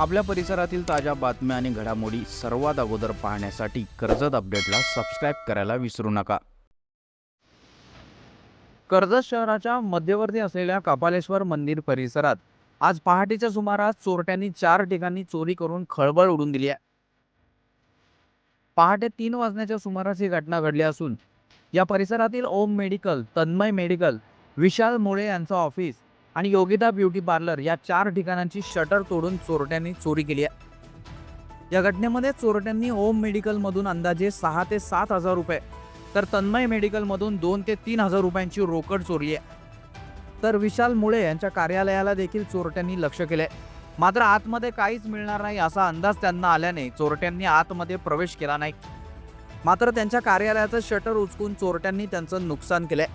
आपल्या परिसरातील ताज्या बातम्या आणि घडामोडी सर्वात अगोदर पाहण्यासाठी कर्जत अपडेटला सबस्क्राईब करायला विसरू नका. कर्जत शहराच्या मध्यवर्ती असलेल्या कपालेश्वर मंदिर परिसरात आज पहाटेच्या सुमारास चोरट्यांनी चार ठिकाणी चोरी करून खळबळ उडून दिली आहे. पहाटे तीन वाजण्याच्या सुमारास ही घटना घडली असून या परिसरातील ओम मेडिकल तन्मय मेडिकल विशाल मुळे यांचं ऑफिस आणि योगिता ब्युटी पार्लर या चार ठिकाणांची शटर तोडून चोरट्यांनी चोरी केली आहे. या घटनेमध्ये चोरट्यांनी ओम मेडिकलमधून अंदाजे सहा ते सात हजार रुपये तर तन्मय मेडिकलमधून दोन ते तीन हजार रुपयांची रोकड चोरली आहे. तर विशाल मुळे यांच्या कार्यालयाला देखील चोरट्यांनी लक्ष केले मात्र आतमध्ये काहीच मिळणार नाही असा अंदाज त्यांना आल्याने चोरट्यांनी आतमध्ये प्रवेश केला नाही. मात्र त्यांच्या कार्यालयाचं शटर उचकून चोरट्यांनी त्यांचं नुकसान केलंय.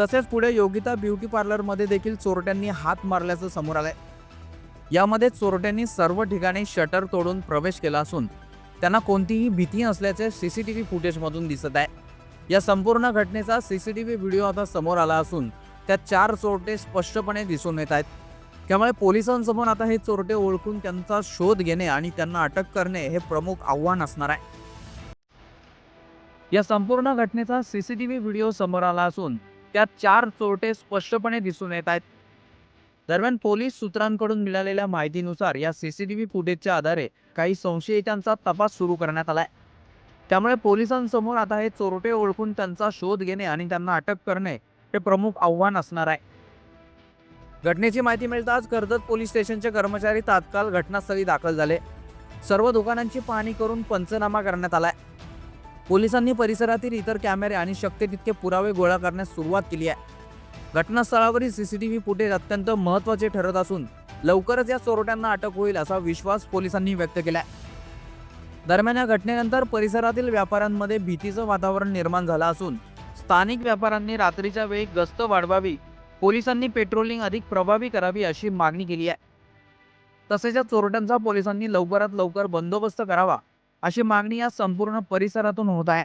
तसेच पुढे योगिता ब्युटी पार्लरमध्ये देखील चोरट्यांनी हात मारल्याचं समोर आलंय. यामध्ये चोरट्यांनी सर्व ठिकाणी शटर तोडून प्रवेश केला असून त्यांना कोणतीही भीती नसल्याचे व्ही फुटेजमधून दिसत आहे. या संपूर्ण घटनेचा C C T V video आता समोर आला असून त्यात चार चोरटे स्पष्टपणे दिसून येत आहेत. त्यामुळे पोलिसांसमोर आता हे चोरटे ओळखून त्यांचा शोध घेणे आणि त्यांना अटक करणे हे प्रमुख आव्हान असणार आहे. या संपूर्ण घटनेचा सीसीटीव्ही व्हिडिओ समोर आला असून त्यात चार चोरटे स्पष्टपणे दिसून येत आहेत. दरम्यान पोलीस सूत्रांकडून मिळालेल्या माहितीनुसार या सीसीटीव्ही फुटेजच्या आधारे काही संशयितांचा तपास सुरू करण्यात आलाय. त्यामुळे पोलिसांसमोर आता हे चोरटे ओळखून त्यांचा शोध घेणे आणि त्यांना अटक करणे हे प्रमुख आव्हान असणार आहे. घटनेची माहिती मिळताच कर्जत पोलीस स्टेशनचे कर्मचारी तात्काळ घटनास्थळी दाखल झाले. सर्व दुकानांची पाहणी करून पंचनामा करण्यात आलाय. पोलिसांनी परिसरातील इतर कॅमेरे आणि शक्य तितके पुरावे गोळा करण्यास सुरुवात केली आहे. घटनास्थळावरील सीसीटीव्ही फुटेज अत्यंत महत्त्वाचे ठरत असून लवकरच या चोरट्यांना अटक होईल असा विश्वास पोलिसांनी व्यक्त केलाय. दरम्यान या घटनेनंतर परिसरातील व्यापाऱ्यांमध्ये भीतीचं वातावरण निर्माण झालं असून स्थानिक व्यापाऱ्यांनी रात्रीच्या वेळी गस्त वाढवावी पोलिसांनी पेट्रोलिंग अधिक प्रभावी करावी अशी मागणी केली आहे. तसेच या चोरट्यांचा पोलिसांनी लवकरात लवकर बंदोबस्त करावा अशी मागणी या संपूर्ण परिसरातून होत आहे.